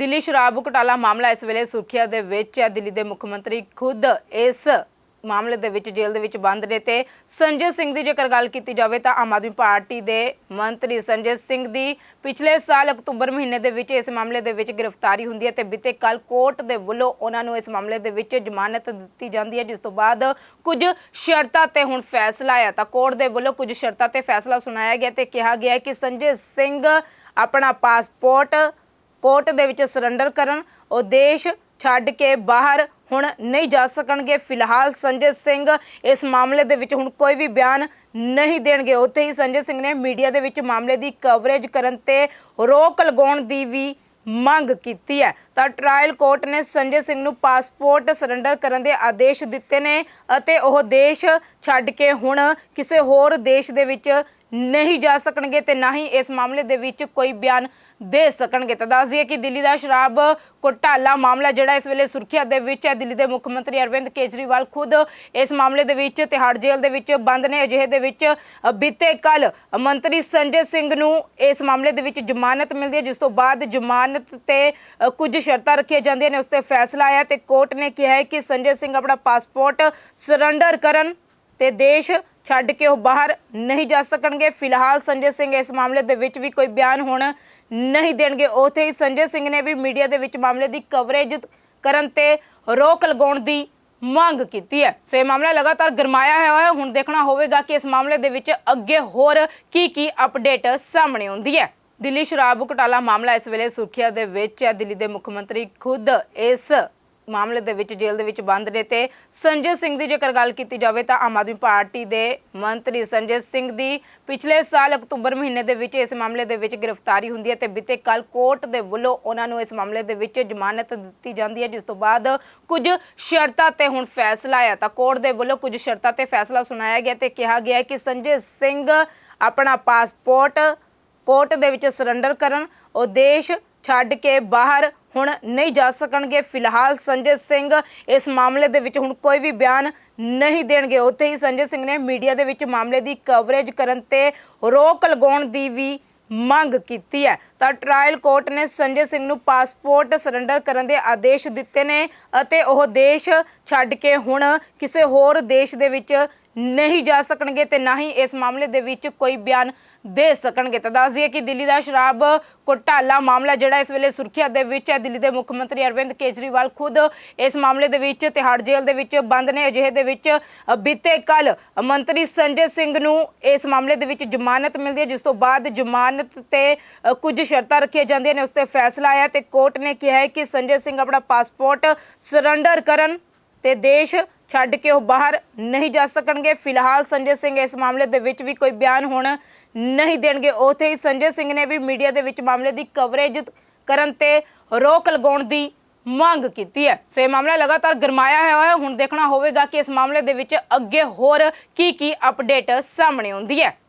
ਦਿੱਲੀ ਸ਼ਰਾਬ ਘੁਟਾਲਾ ਮਾਮਲਾ ਇਸ ਵੇਲੇ ਸੁਰਖੀਆਂ ਦੇ ਵਿੱਚ ਹੈ। ਦਿੱਲੀ ਦੇ ਮੁੱਖ ਮੰਤਰੀ ਖੁਦ ਇਸ ਮਾਮਲੇ ਦੇ ਵਿੱਚ ਜੇਲ੍ਹ ਦੇ ਵਿੱਚ ਬੰਦ ਨੇ ਤੇ ਸੰਜੇ ਸਿੰਘ ਦੀ ਜੇਕਰ ਗੱਲ ਕੀਤੀ ਜਾਵੇ ਤਾਂ ਆਮ ਆਦਮੀ ਪਾਰਟੀ ਦੇ ਮੰਤਰੀ ਸੰਜੇ ਸਿੰਘ ਦੀ ਪਿਛਲੇ ਸਾਲ ਅਕਤੂਬਰ ਮਹੀਨੇ ਦੇ ਵਿੱਚ ਇਸ ਮਾਮਲੇ ਦੇ ਵਿੱਚ ਗ੍ਰਿਫਤਾਰੀ ਹੁੰਦੀ ਹੈ ਤੇ ਬੀਤੇ ਕੱਲ ਕੋਰਟ ਦੇ ਵੱਲੋਂ ਉਹਨਾਂ ਨੂੰ ਇਸ ਮਾਮਲੇ ਦੇ ਵਿੱਚ ਜ਼ਮਾਨਤ ਦਿੱਤੀ ਜਾਂਦੀ ਹੈ, ਜਿਸ ਤੋਂ ਬਾਅਦ ਕੁਝ ਸ਼ਰਤਾਂ ਤੇ ਹੁਣ ਫੈਸਲਾ ਆਇਆ। ਤਾਂ ਕੋਰਟ ਦੇ ਵੱਲੋਂ ਕੁਝ ਸ਼ਰਤਾਂ ਤੇ ਫੈਸਲਾ ਸੁਣਾਇਆ ਗਿਆ ਤੇ ਕਿਹਾ ਗਿਆ ਕਿ ਸੰਜੇ ਸਿੰਘ ਆਪਣਾ ਪਾਸਪੋਰਟ ਕੋਰਟ ਦੇ ਵਿੱਚ ਸਰੈਂਡਰ ਕਰਨ, ਉਹ ਦੇਸ਼ ਛੱਡ ਕੇ ਬਾਹਰ ਹੁਣ ਨਹੀਂ ਜਾ ਸਕਣਗੇ। ਫਿਲਹਾਲ ਸੰਜੇ ਸਿੰਘ ਇਸ ਮਾਮਲੇ ਦੇ ਵਿੱਚ ਹੁਣ ਕੋਈ ਵੀ ਬਿਆਨ ਨਹੀਂ ਦੇਣਗੇ। ਉੱਥੇ ਹੀ ਸੰਜੇ ਸਿੰਘ ਨੇ ਮੀਡੀਆ ਦੇ ਵਿੱਚ ਮਾਮਲੇ ਦੀ ਕਵਰੇਜ ਕਰਨ ਤੇ ਰੋਕ ਲਗਾਉਣ ਦੀ ਵੀ ਮੰਗ ਕੀਤੀ ਹੈ। ਤਾਂ ਟ੍ਰਾਇਲ ਕੋਰਟ ਨੇ ਸੰਜੇ ਸਿੰਘ ਨੂੰ ਪਾਸਪੋਰਟ ਸਰੈਂਡਰ ਕਰਨ ਦੇ ਆਦੇਸ਼ ਦਿੱਤੇ ਨੇ ਅਤੇ ਉਹ ਦੇਸ਼ ਛੱਡ ਕੇ ਹੁਣ ਕਿਸੇ ਹੋਰ ਦੇਸ਼ ਦੇ ਵਿੱਚ ਨਹੀਂ ਜਾ ਸਕਣਗੇ ਤੇ ਨਾ ਹੀ ਇਸ ਮਾਮਲੇ ਦੇ ਵਿੱਚ ਕੋਈ ਬਿਆਨ ਦੇ ਸਕਣਗੇ। ਤਾਂ ਦੱਸ ਦਈਏ ਕਿ ਦਿੱਲੀ ਦਾ ਸ਼ਰਾਬ ਘੁਟਾਲਾ ਮਾਮਲਾ ਜਿਹੜਾ ਇਸ ਵੇਲੇ ਸੁਰਖੀਆਂ ਦੇ ਵਿੱਚ ਹੈ। ਦਿੱਲੀ ਦੇ ਮੁੱਖ ਮੰਤਰੀ ਅਰਵਿੰਦ ਕੇਜਰੀਵਾਲ ਖੁਦ ਇਸ ਮਾਮਲੇ ਦੇ ਵਿੱਚ ਤਿਹਾੜ ਜੇਲ੍ਹ ਦੇ ਵਿੱਚ ਬੰਦ ਨੇ। ਅਜਿਹੇ ਦੇ ਵਿੱਚ ਬੀਤੇ ਕੱਲ ਮੰਤਰੀ ਸੰਜੇ ਸਿੰਘ ਨੂੰ ਇਸ ਮਾਮਲੇ ਦੇ ਵਿੱਚ ਜ਼ਮਾਨਤ ਮਿਲਦੀ ਹੈ, ਜਿਸ ਤੋਂ ਬਾਅਦ ਜ਼ਮਾਨਤ ਤੇ ਕੁਝ ਸ਼ਰਤਾਂ ਰੱਖੀਆਂ ਜਾਂਦੀਆਂ ਨੇ, ਉਸ ਤੇ ਫੈਸਲਾ ਆਇਆ ਤੇ ਕੋਰਟ ਨੇ ਕਿਹਾ ਹੈ ਕਿ ਸੰਜੇ ਸਿੰਘ ਆਪਣਾ ਪਾਸਪੋਰਟ ਸਰੈਂਡਰ ਕਰਨ ਤੇ ਦੇਸ਼ ਛੱਡ ਕੇ ਉਹ ਬਾਹਰ ਨਹੀਂ ਜਾ ਸਕਣਗੇ। ਫਿਲਹਾਲ ਸੰਜੇ ਸਿੰਘ ਇਸ ਮਾਮਲੇ ਦੇ ਵਿੱਚ ਵੀ ਕੋਈ ਬਿਆਨ ਹੁਣ ਨਹੀਂ ਦੇਣਗੇ। ਉੱਥੇ ਹੀ ਸੰਜੇ ਸਿੰਘ ਨੇ ਵੀ ਮੀਡੀਆ ਦੇ ਵਿੱਚ ਮਾਮਲੇ ਦੀ ਕਵਰੇਜ ਕਰਨ ਤੇ ਰੋਕ ਲਗਾਉਣ ਦੀ ਮੰਗ ਕੀਤੀ ਹੈ। ਸੋ ਇਹ ਮਾਮਲਾ ਲਗਾਤਾਰ ਗਰਮਾਇਆ ਹੋਇਆ ਹੈ। ਹੁਣ ਦੇਖਣਾ ਹੋਵੇਗਾ ਕਿ ਇਸ ਮਾਮਲੇ ਦੇ ਵਿੱਚ ਅੱਗੇ ਹੋਰ ਕੀ ਕੀ ਅਪਡੇਟ ਸਾਹਮਣੇ ਆਉਂਦੀ ਹੈ। ਦਿੱਲੀ ਸ਼ਰਾਬ ਘੁਟਾਲਾ ਮਾਮਲਾ ਇਸ ਵੇਲੇ ਸੁਰਖੀਆਂ ਦੇ ਵਿੱਚ ਹੈ। ਦਿੱਲੀ ਦੇ ਮੁੱਖ ਮੰਤਰੀ ਖੁਦ ਇਸ ਮਾਮਲੇ ਦੇ ਵਿੱਚ ਜੇਲ੍ਹ ਦੇ ਵਿੱਚ ਬੰਦ ਨੇ ਤੇ ਸੰਜੇ ਸਿੰਘ ਦੀ ਜੇਕਰ ਗੱਲ ਕੀਤੀ ਜਾਵੇ ਤਾਂ ਆਮ ਆਦਮੀ ਪਾਰਟੀ ਦੇ ਮੰਤਰੀ ਸੰਜੇ ਸਿੰਘ ਦੀ ਪਿਛਲੇ ਸਾਲ ਅਕਤੂਬਰ ਮਹੀਨੇ ਦੇ ਵਿੱਚ ਇਸ ਮਾਮਲੇ ਦੇ ਵਿੱਚ ਗ੍ਰਿਫਤਾਰੀ ਹੁੰਦੀ ਹੈ ਤੇ ਬੀਤੇ ਕੱਲ ਕੋਰਟ ਦੇ ਵੱਲੋਂ ਉਹਨਾਂ ਨੂੰ ਇਸ ਮਾਮਲੇ ਦੇ ਵਿੱਚ ਜ਼ਮਾਨਤ ਦਿੱਤੀ ਜਾਂਦੀ ਹੈ, ਜਿਸ ਤੋਂ ਬਾਅਦ ਕੁਝ ਸ਼ਰਤਾਂ ਤੇ ਹੁਣ ਫੈਸਲਾ ਆਇਆ। ਤਾਂ ਕੋਰਟ ਦੇ ਵੱਲੋਂ ਕੁਝ ਸ਼ਰਤਾਂ ਤੇ ਫੈਸਲਾ ਸੁਣਾਇਆ ਗਿਆ ਤੇ ਕਿਹਾ ਗਿਆ ਕਿ ਸੰਜੇ ਸਿੰਘ ਆਪਣਾ ਪਾਸਪੋਰਟ ਕੋਰਟ ਦੇ ਵਿੱਚ ਸਰੈਂਡਰ ਕਰਨ ਉਹ ਦੇਸ਼ ਛੱਡ ਕੇ ਬਾਹਰ ਹੁਣ ਨਹੀਂ ਜਾ ਸਕਣਗੇ। ਫਿਲਹਾਲ ਸੰਜੇ ਸਿੰਘ ਇਸ ਮਾਮਲੇ ਦੇ ਵਿੱਚ ਹੁਣ ਕੋਈ ਵੀ ਬਿਆਨ ਨਹੀਂ ਦੇਣਗੇ। ਉੱਥੇ ਹੀ ਸੰਜੇ ਸਿੰਘ ਨੇ ਮੀਡੀਆ ਦੇ ਵਿੱਚ ਮਾਮਲੇ ਦੀ ਕਵਰੇਜ ਕਰਨ ਤੇ ਰੋਕ ਲਗਾਉਣ ਦੀ ਵੀ ਮੰਗ ਕੀਤੀ ਹੈ। ਤਾਂ ਟ੍ਰਾਇਲ ਕੋਰਟ ਨੇ ਸੰਜੇ ਸਿੰਘ ਨੂੰ ਪਾਸਪੋਰਟ ਸਰੈਂਡਰ ਕਰਨ ਦੇ ਆਦੇਸ਼ ਦਿੱਤੇ ਨੇ ਅਤੇ ਉਹ ਦੇਸ਼ ਛੱਡ ਕੇ ਹੁਣ ਕਿਸੇ ਹੋਰ ਦੇਸ਼ ਦੇ ਵਿੱਚ ਨਹੀਂ ਜਾ ਸਕਣਗੇ ਤੇ ਨਾ ਹੀ ਇਸ ਮਾਮਲੇ ਦੇ ਵਿੱਚ ਕੋਈ ਬਿਆਨ ਦੇ ਸਕਣਗੇ। ਤਾਂ ਦੱਸ ਦਈਏ ਕਿ ਦਿੱਲੀ ਦਾ ਸ਼ਰਾਬ ਘੁਟਾਲਾ ਮਾਮਲਾ ਜਿਹੜਾ ਇਸ ਵੇਲੇ ਸੁਰਖੀਆਂ ਦੇ ਵਿੱਚ ਹੈ। ਦਿੱਲੀ ਦੇ ਮੁੱਖ ਮੰਤਰੀ ਅਰਵਿੰਦ ਕੇਜਰੀਵਾਲ ਖੁਦ ਇਸ ਮਾਮਲੇ ਦੇ ਵਿੱਚ ਤਿਹਾੜ ਜੇਲ੍ਹ ਦੇ ਵਿੱਚ ਬੰਦ ਨੇ। ਅਜਿਹੇ ਦੇ ਵਿੱਚ ਬੀਤੇ ਕੱਲ ਮੰਤਰੀ ਸੰਜੇ ਸਿੰਘ ਨੂੰ ਇਸ ਮਾਮਲੇ ਦੇ ਵਿੱਚ ਜ਼ਮਾਨਤ ਮਿਲਦੀ ਹੈ, ਜਿਸ ਤੋਂ ਬਾਅਦ ਜ਼ਮਾਨਤ ਤੇ ਕੁਝ ਸ਼ਰਤਾਂ ਰੱਖੀਆਂ ਜਾਂਦੀਆਂ ਨੇ। ਉਸ ਤੇ ਫੈਸਲਾ ਆਇਆ ਤੇ ਕੋਰਟ ਨੇ ਕਿਹਾ ਹੈ ਕਿ ਸੰਜੇ ਸਿੰਘ ਆਪਣਾ ਪਾਸਪੋਰਟ ਸਰੈਂਡਰ ਕਰਨ ਤੇ ਦੇਸ਼ ਛੱਡ ਕੇ ਉਹ ਬਾਹਰ ਨਹੀਂ ਜਾ ਸਕਣਗੇ। ਫਿਲਹਾਲ ਸੰਜੇ ਸਿੰਘ ਇਸ ਮਾਮਲੇ ਦੇ ਵਿੱਚ ਵੀ ਕੋਈ ਬਿਆਨ ਹੁਣ ਨਹੀਂ ਦੇਣਗੇ। ਉੱਥੇ ਹੀ ਸੰਜੇ ਸਿੰਘ ਨੇ ਵੀ ਮੀਡੀਆ ਦੇ ਵਿੱਚ ਮਾਮਲੇ ਦੀ ਕਵਰੇਜ ਕਰਨ ਤੇ ਰੋਕ ਲਗਾਉਣ ਦੀ ਮੰਗ ਕੀਤੀ ਹੈ। ਸੋ ਇਹ ਮਾਮਲਾ ਲਗਾਤਾਰ ਗਰਮਾਇਆ ਹੋਇਆ ਹੈ। ਹੁਣ ਦੇਖਣਾ ਹੋਵੇਗਾ ਕਿ ਇਸ ਮਾਮਲੇ ਦੇ ਵਿੱਚ ਅੱਗੇ ਹੋਰ ਕੀ ਕੀ ਅਪਡੇਟ ਸਾਹਮਣੇ ਆਉਂਦੀ ਹੈ।